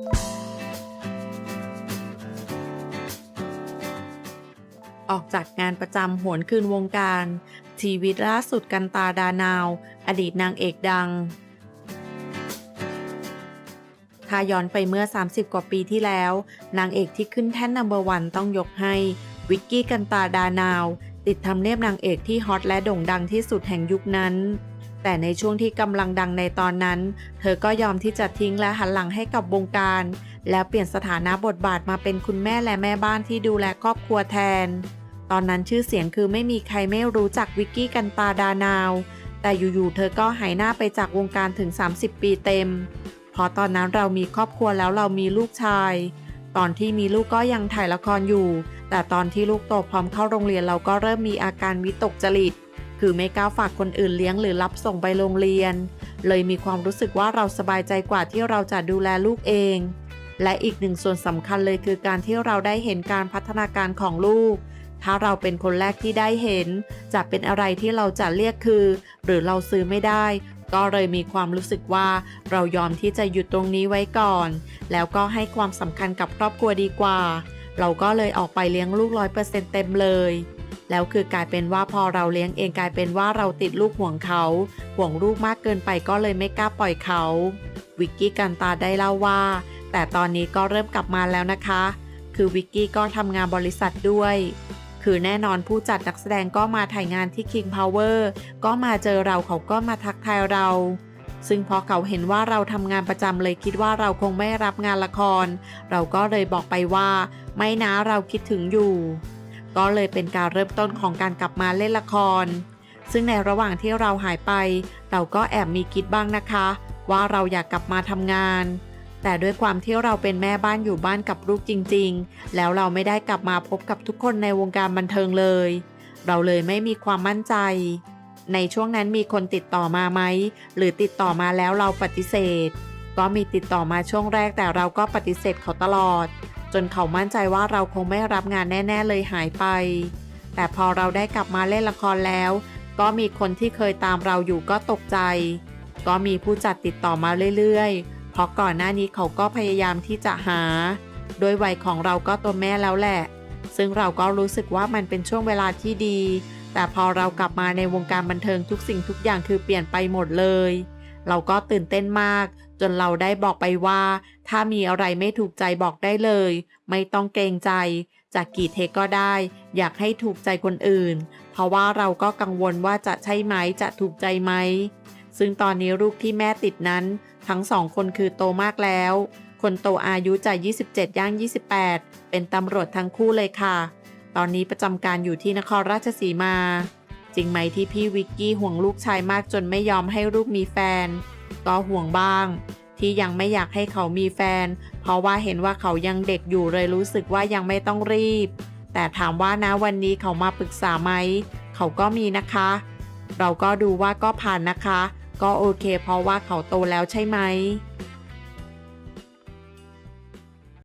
ออกจากงานประจำหวนคืนวงการ ชีวิตล่าสุดกันตาดานาว อดีตนางเอกดัง ถ้าย้อนไปเมื่อ 30 กว่าปีที่แล้ว นางเอกที่ขึ้นแท่นนัมเบอร์วันต้องยกให้ วิกกี้กันตาดานาว ติดทำเนียบนางเอกที่ฮอตและโด่งดังที่สุดแห่งยุคนั้น แต่ในช่วงที่กำลังดังในตอนนั้น เธอก็ยอมที่จะทิ้งและหันหลังให้กับวงการ แล้วเปลี่ยนสถานะบทบาทมาเป็นคุณแม่และแม่บ้านที่ดูแลครอบครัวแทน ตอนนั้นชื่อเสียงคือไม่มีใครไม่รู้จักวิกกี้กันตาดานาว แต่อยู่ๆเธอก็หายหน้าไปจากวงการถึง 30 ปีเต็มเพราะตอนนั้นเรามีครอบครัวแล้วเรามีลูกชาย ตอนที่มีลูกก็ยังถ่ายละครอยู่ แต่ตอนที่ลูกโตพร้อมเข้าโรงเรียนเราก็เริ่มมีอาการวิตกจริต คือไม่กล้าฝากคนอื่นเลี้ยงหรือรับส่งไปโรงเรียน เลยมีความรู้สึกว่าเราสบายใจกว่าที่เราจะดูแลลูกเอง และอีกหนึ่งส่วนสำคัญเลยคือการที่เราได้เห็นการพัฒนาการของลูก ถ้าเราเป็นคนแรกที่ได้เห็น จะเป็นอะไรที่เราจะเรียกคือ หรือเราซื้อไม่ได้ ก็เลยมีความรู้สึกว่า เรายอมที่จะหยุดตรงนี้ไว้ก่อน แล้วก็ให้ความสำคัญกับครอบครัวดีกว่า เราก็เลยออกไปเลี้ยงลูกร้อยเปอร์เซ็นต์เต็มเลย แล้วคือกลายเป็นว่าพอเราเลี้ยงเองกลายเป็นว่าเราติดลูกห่วงเขาห่วงลูกมากเกินไปก็เลยไม่กล้าปล่อยเขา วิกกี้กันตาได้เล่าว่า แต่ตอนนี้ก็เริ่มกลับมาแล้วนะคะ คือวิกกี้ก็ทำงานบริษัทด้วย คือแน่นอนผู้จัดนักแสดงก็มาถ่ายงานที่ King Power ก็มาเจอเราเขาก็มาทักทายเราซึ่งพอเขาเห็นว่าเราทำงานประจำเลยคิดว่าเราคงไม่รับงานละคร เราก็เลยบอกไปว่า ไม่นะเราคิดถึงอยู่ ก็เลยเป็นการเริ่มต้นของการกลับมาเล่นละคร ซึ่งในระหว่างที่เราหายไป เราก็แอบมีคิดบ้างนะคะ ว่าเราอยากกลับมาทำงาน แต่ด้วยความที่เราเป็นแม่บ้านอยู่บ้านกับลูกจริง ๆ แล้วเราไม่ได้กลับมาพบกับทุกคนในวงการบันเทิงเลย เราเลยไม่มีความมั่นใจ ในช่วงนั้นมีคนติดต่อมาไหม หรือติดต่อมาแล้วเราปฏิเสธ ก็มีติดต่อมาช่วงแรกแต่เราก็ปฏิเสธเขาตลอด จนเขามั่นใจว่าเราคงไม่รับงานแน่ ๆ เลยหายไป แต่พอเราได้กลับมาเล่นละครแล้ว ก็มีคนที่เคยตามเราอยู่ก็ตกใจ ก็มีผู้จัดติดต่อมาเรื่อยๆ เพราะก่อนหน้านี้เขาก็พยายามที่จะหา โดยวัยของเราก็ตัวแม่แล้วแหละ ซึ่งเราก็รู้สึกว่ามันเป็นช่วงเวลาที่ดี แต่พอเรากลับมาในวงการบันเทิงทุกสิ่งทุกอย่างคือเปลี่ยนไปหมดเลย เราก็ตื่นเต้นมาก จนเราได้บอกไปว่า ถ้ามีอะไรไม่ถูกใจบอกได้เลย ไม่ต้องเกรงใจ จากกี่เทก็ได้ อยากให้ถูกใจคนอื่น เพราะว่าเราก็กังวลว่าจะใช่ไหมจะถูกใจไหมซึ่งตอนนี้ลูกที่แม่ติดนั้น ทั้งสองคนคือโตมากแล้ว คนโตอายุจะ 27 ย่าง 28 เป็นตำรวจทั้งคู่เลยค่ะ ตอนนี้ประจำการอยู่ที่นครราชสีมา จริงไหมที่พี่วิกกี้ห่วงลูกชายมากจนไม่ยอมให้ลูกมีแฟน ก็ห่วงบ้าง ที่ยังไม่อยากให้เขามีแฟน เพราะว่าเห็นว่าเขายังเด็กอยู่เลยรู้สึกว่ายังไม่ต้องรีบ แต่ถามว่านะวันนี้เขามาปรึกษาไหม เขาก็มีนะคะ เราก็ดูว่าก็ผ่านนะคะ ก็โอเค เพราะว่าเขาโตแล้วใช่ไหม